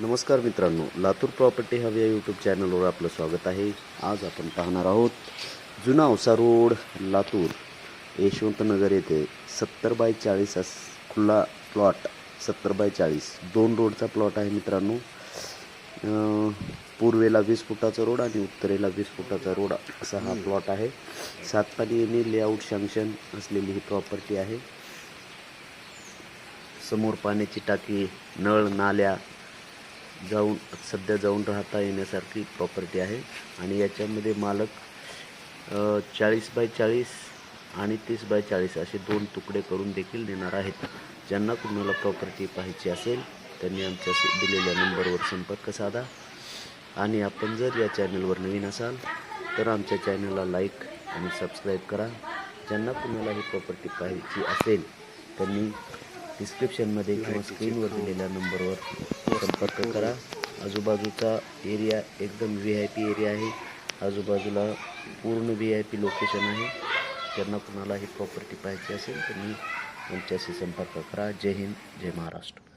नमस्कार मित्रांनो लातूर प्रॉपर्टी हवी या यूट्यूब चॅनलवर आपलं स्वागत आहे. आज आपण पाहणार आहोत जुना औसा रोड लातूर. यशवंतनगर येथे सत्तर बाय चाळीस अस खुला प्लॉट सत्तर बाय चाळीस. दोन रोडचा प्लॉट आहे मित्रांनो. पूर्वेला वीस फुटाचा रोड आणि उत्तरेला वीस फुटाचा रोड असा हा प्लॉट आहे. सातपाणी येणे लेआउट सँक्शन असलेली ही प्रॉपर्टी आहे. समोर पाण्याची टाकी नळ नाल्या जाऊन सध्या जाऊन राहता येण्यासारखी प्रॉपर्टी आहे. आणि याच्यामध्ये मालक चाळीस बाय चाळीस आणि तीस बाय चाळीस असे दोन तुकडे करून देखील देणार आहेत. ज्यांना कुणाला प्रॉपर्टी पाहायची असेल त्यांनी आमच्या दिलेल्या नंबरवर संपर्क साधा. आणि आपण जर या चॅनलवर नवीन असाल तर आमच्या चॅनलला लाईक आणि सबस्क्राईब करा. ज्यांना कुणाला ही प्रॉपर्टी पाहायची असेल त्यांनी डिस्क्रिप्शनमध्ये किंवा स्क्रीनवर दिलेल्या नंबरवर संपर्क करा. आजूबाजूचा एरिया एकदम व्ही आय पी एरिया आहे. आजूबाजूला पूर्ण व्ही आय पी लोकेशन आहे. ज्यांना कुणाला ही प्रॉपर्टी पाहायची असेल त्यांनी आमच्याशी संपर्क करा. जय हिंद जय महाराष्ट्र.